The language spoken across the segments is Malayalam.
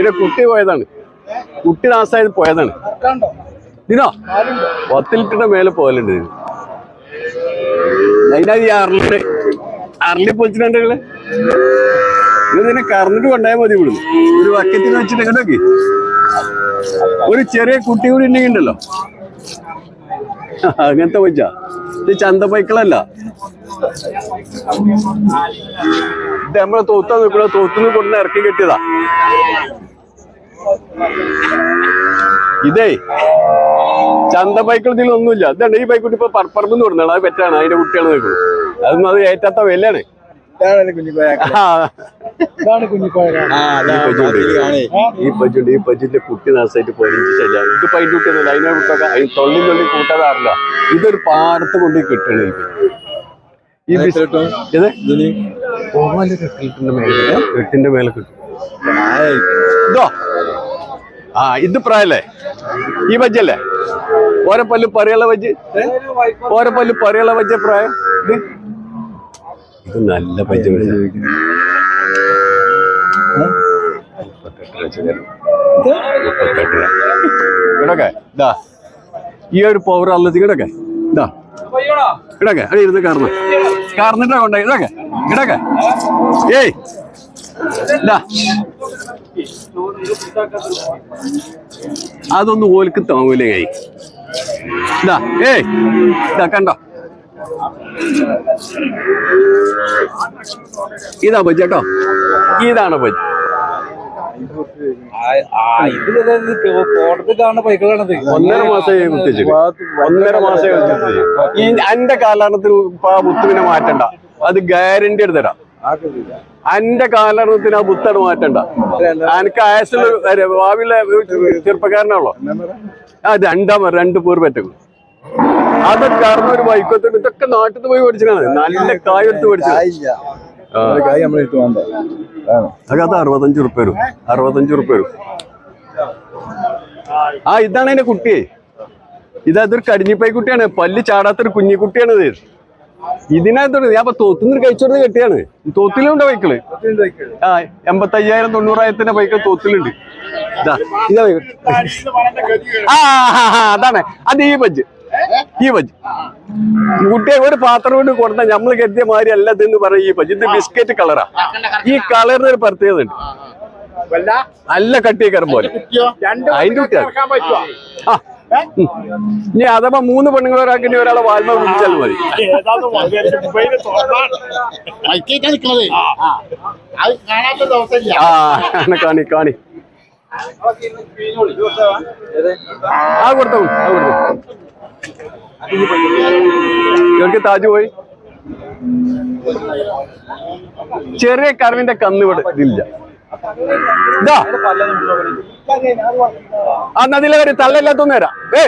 പിന്നെ കുട്ടി പോയതാണ്. കുട്ടി നാശായത് പോയതാണ്. ഇതിനോ പത്ത് ലിറ്ററിന്റെ മേലെ പോകലുണ്ട്. ഇത് അതിനകത്ത് ഈ അരളി അരളി പൊച്ചിട്ടുണ്ടെങ്കിൽ ഇത് നിന്നെ കറന്നിട്ട് കൊണ്ടായാൽ മതി ഇവിടുന്ന്. ഒരു വക്കത്തിൽ വെച്ചിട്ട് ഇങ്ങോട്ടേക്ക് ഒരു ചെറിയ കുട്ടി കൂടി ഉണ്ടെങ്കിണ്ടല്ലോ അങ്ങനത്തെ പൈച്ച ഇത് ചന്ത പൈക്കളല്ല. ഇത് നമ്മളെ തോത്താ നിൽക്കണ തോത്തുനിന്ന് കൊണ്ടുവന്ന് ഇറക്കി കെട്ടിയതാ. ഇതേ ചന്ത ഇതിൽ ഒന്നുമില്ല. ഇതാണ് ഈ പൈക്കുട്ടി ഇപ്പൊ പറമ്പ് എന്ന് പറഞ്ഞാണ് അത് പെറ്റാണ്. അതിന്റെ കുട്ടിയാണ് നിൽക്കുന്നത്. അതൊന്നും അത് ഏറ്റാത്ത വിലയാണ്. ഈ ഈ കുട്ടി നാസായിട്ട് പതിനഞ്ച് ശല്യം ഇത് പൈന്റെ കുട്ടിയൊന്നുമില്ല അതിനെ വിട്ടൊക്കെ അതിന് തൊള്ളി തൊള്ളി കൂട്ടാതാറില്ല. ഇതൊരു പാടത്ത് കൊണ്ട് കിട്ടണ ഈ ബിസ്- ഇത് എട്ടിന്റെ മേലെ കിട്ടും. ഇതോ ആ ഇത് പ്രായല്ലേ? ഈ ബജ്ജല്ലേ ഓരോ പല്ല് പറയുള്ള ബജ്ജ് ഓരോ പല്ല് പറയുള്ള ബജ്ജ പ്രായം? ഇത്? ഇത് നല്ല ബജ്ജ ഇടക്കെ ഇതാ ഈ ഒരു പവർ അല്ലത് ഇടക്കെ ഇതാ ഇടക്കെ അവിടെ ഇരുന്ന് കാർന്ന് കാർന്നിട്ടാ കൊണ്ടേ ഇടക്കെ ഇടക്കെ ഏയ്. അതൊന്നും ഓൽക്ക് താങ്ങൂലേ കൈ. ഇതാ ഏയ് ഇതാ കണ്ടോ? ഇതാ ബജ് കേട്ടോ. ഇതാണ് ബജ്. ഒന്നര മാസമായി ഒന്നര മാസമായി കുത്തിച്ചിട്ട് ഈ എന്റെ കാലഘട്ടത്തിൽ മുത്തുവിനെ മാറ്റണ്ട. അത് ഗ്യാരണ്ടി എടുത്തരാം എന്റെ കാലത്തിന് ആ ബുത്താണ് മാറ്റണ്ട. എനിക്ക് ആയസുള്ള ഭാവിയിലെ ചെറുപ്പക്കാരനാണല്ലോ. ആ രണ്ടാം രണ്ട് പേർ പറ്റും അത് കാരണം ഒരു ബൈക്കത്തിന് ഇതൊക്കെ നാട്ടിൽ നിന്ന് പോയി പഠിച്ചാണ് നല്ല കായ എടുത്ത് പഠിച്ചത് അറുപത്തഞ്ച് ഉറുപ്പ വരും. അറുപത്തഞ്ച് ഉറുപ്പ വരും. ആ ഇതാണ് എന്റെ കുട്ടിയെ. ഇതൊരു കടിഞ്ഞിപ്പായി കുട്ടിയാണ്. പല്ല് ചാടാത്തൊരു കുഞ്ഞിക്കുട്ടിയാണ് ഇത് ഇതിനകത്തോട് ഞാൻ തോത്തുനിന്ന് കഴിച്ചോട് കെട്ടിയാണ്. തോത്തിലുണ്ട് ബൈക്കിൾ ആ എൺപത്തയ്യായിരം തൊണ്ണൂറായിരത്തിന്റെ ബൈക്കിൾ തോത്തിലുണ്ട്. ആ അതാണ്. അത് ഈ ബജ് ഈ ബജ് കുട്ടിയെ ഒരു പാത്രം കൊണ്ട് കൊടുത്ത നമ്മൾ കരുതിയ മാതിരി അല്ല ഇതെന്ന് പറയും ഈ ബജ്ജ്. ഇത് ബിസ്ക്കറ്റ് കളറാ. ഈ കളറിന് ഒരു പ്രത്യേകത ഉണ്ട്. നല്ല കരം പോലെ. അതിന്റെ കുട്ടിയാണ്. ആ. ഇനി അഥവാ മൂന്ന് പെണ്ണുങ്ങൾ ഒരാൾക്ക് ഇനി ഒരാളെ വാൽമ പിടിച്ചാൽ മതി. ആ. കാണി കാണി. ആ കൊടുത്തോ ആ കൊടുത്തു. ഇവർക്ക് താജ് പോയി. ചെറിയ കറിവിന്റെ കന്നിവിടെ ഇതില്ല. ഇതാ ആ നദിയിലെ കാര്യം തള്ളയില്ലാത്തൊന്നും വരാം ഏ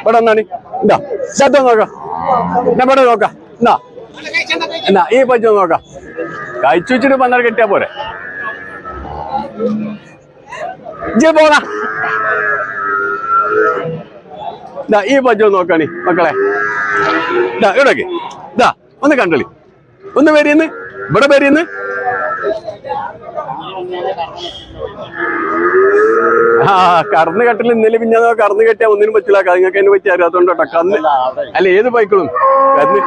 ഇവിടെ ഒന്നാണ് ഇതാ ശബ്ദം നോക്കാം. ഇവിടെ നോക്കാം. എന്നാ ഈ പച്ച നോക്കാം. കഴിച്ചു വെച്ചിട്ട് പന്നാൽ കെട്ടിയാ പോരെ. ഇജ്ജ് ദാ ഈ പച്ച നോക്കാണി മക്കളെ. ദാ ഇവിടേക്ക്. ദാ ഒന്ന് കണ്ടളി. ഒന്ന് പേരിന്ന് ഇവിടെ പേരിന്ന് ആ കറന്ന് കെട്ടിൽ ഇന്നലെ പിന്നെ കറന്ന് കെട്ടിയാ ഒന്നിനും പറ്റില്ല നിങ്ങൾക്ക് അതിനെ പറ്റി അറിയാത്തോണ്ട് കേട്ടോ. കന്ന് അല്ല ഏത് ബൈക്കുകളും കന്ന്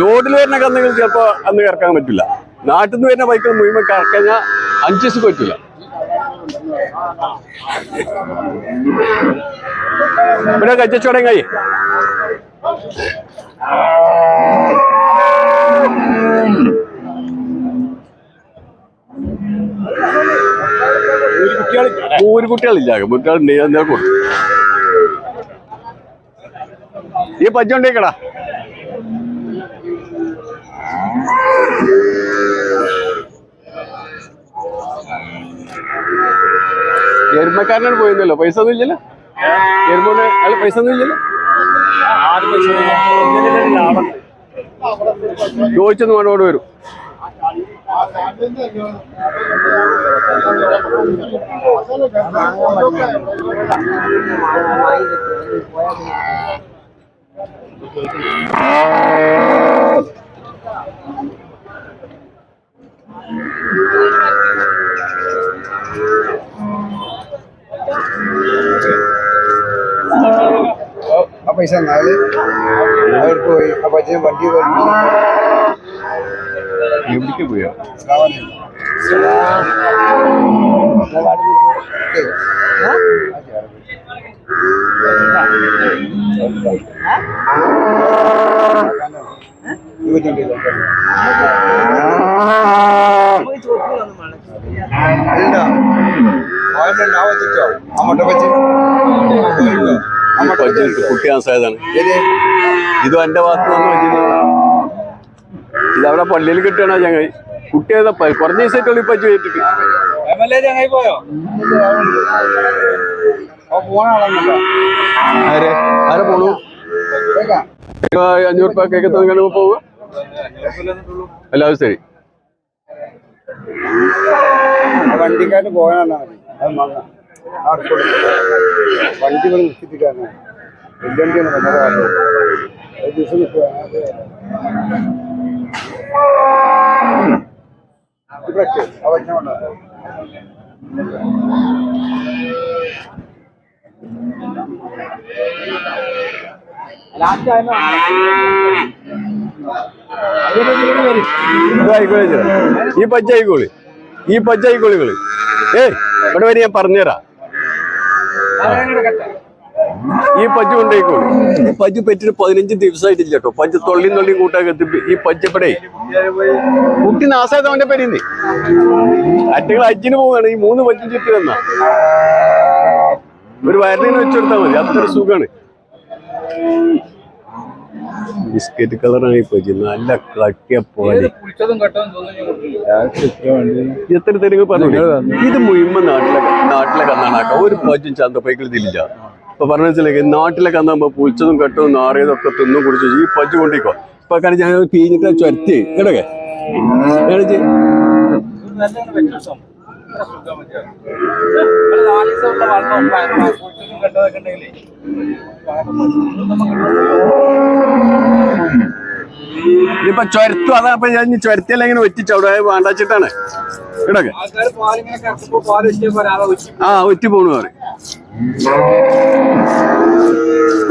ലോഡിൽ വരുന്ന കന്നുകൾ ചിലപ്പോ അന്ന് കറക്കാൻ പറ്റില്ല നാട്ടിൽ നിന്ന് വരുന്ന ബൈക്കുകൾ മുഴുവൻ കറക്കഴിഞ്ഞാൽ അഞ്ച് ദിവസം പറ്റില്ല ഇവിടെ കച്ചവടം കൈ. ഒരു കുട്ടികളില്ല കുട്ടികളുണ്ട് കൊടുത്തു ഈ പജ്ജുണ്ടേക്കടാ എരുമക്കാരനാണ് പോയിരുന്നല്ലോ. പൈസ ഒന്നും ഇല്ലല്ലോ? എരുമോന് അല്ല പൈസ ഒന്നും ഇല്ലല്ലോ? ചോദിച്ചൊന്നും വേണ്ടോട് വരും. apa isan ngalih? Air apa aja yang bandi? എവിടേക്ക് പോയോ കുട്ടി ആസായതാണ്. ഇതും എന്റെ ഭാഗത്ത് നിന്ന് പറ്റിയത് ഇതവിടെ പള്ളിയിൽ കിട്ടണ ചങ്ങായി കുട്ടി ഏതാ കുറഞ്ഞ ദിവസമായിട്ടുള്ള എൽ എ ചങ്ങായി പോയോ? ആരെ? ആരെ പോണു? ഇപ്പൊ അഞ്ഞൂറ് രൂപ കേക്ക് തന്നെ പോവുക എല്ലാവരും ശരി. വണ്ടിക്കാട്ട് പോകാനാണ് വണ്ടി ഇവിടെ നിർത്തിപ്പിക്കാനാണ് വലിയ വണ്ടിയാണ് വന്നത് ഒരു ലാസ്റ്റ് നിൽക്കുക ഇവിടൊക്കെ ആ വണ്ടി കൊണ്ടോ ഇത് ആയിക്കോളെ ചേട്ടാ. ഈ പച്ച ആയിക്കോളി ഈ പച്ച ആയിക്കോളി ഏയ് ഇവിടെ വരെ ഞാൻ പറഞ്ഞുതരാം. ഈ പജ്ജ് കൊണ്ടേക്കും? ഈ പജ്ജ് പറ്റിട്ട് പതിനഞ്ച് ദിവസമായിട്ടില്ല കേട്ടോ പജ്ജ് തൊള്ളിയും തൊള്ളിയും കൂട്ടാക്കി കത്തി ഈ പജ്ജ് ഇവിടെ കുട്ടി നാസാതവന്റെ അവന്റെ പേരിന്ന്. അറ്റങ്ങൾ അജ്ജിന് പോവുകയാണ്. ഈ മൂന്ന് പജ്ജും ചുറ്റി തന്ന ഒരു വയറിന് വെച്ചെടുത്താൽ മതി. അത്ര സുഖാണ്. ബിസ്ക്കറ്റ് കളറാണ് ഈ പജ്ജ് നല്ല കട്ടിയ പോലെ. എത്ര തെരുവ് പറഞ്ഞു ഇത് മുഴുവൻ നാട്ടിലെ നാട്ടിലെ കണ്ണാണ് ഒരു പച്ചും ചന്തപ്പൈക്കിൾ തിരില്ല ഇപ്പൊ പറഞ്ഞു മനസ്സിലാക്കി നാട്ടിലെ കന്നാകുമ്പോ പുളിച്ചതും കെട്ടതും നാറിയതൊക്കെ തിന്നും കുടിച്ചു ഈ പച്ചു കൊണ്ടിക്കോ ഇപ്പൊ കാരണം ഞാൻ പീഞ്ഞിട്ട് ചൊരത്തി. കേടൊക്കെ ഇപ്പൊ ചൊരത്തു അതാ അപ്പൊ ഞാൻ ചൊരത്തിയല്ല ഇങ്ങനെ ഒറ്റിച്ചു അവിടെ വേണ്ടാച്ചിട്ടാണ്. കേടൊക്കെ ആ ഒറ്റ പോണു പറയും.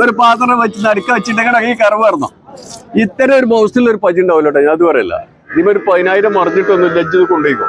ഒരു പാത്രം വെച്ച് നടുക്ക വെച്ചിട്ടുണ്ടെങ്കിൽ ഈ കറവ് വരണം ഇത്തരം ഒരു ബോക്സിൽ ഒരു പജി ഉണ്ടാവില്ല കേട്ടോ ഞാൻ അത് പറയല്ല. ഒരു പതിനായിരം മറിഞ്ഞിട്ടൊന്നും ലജ്ജ് കൊണ്ടുപോയിക്കോ.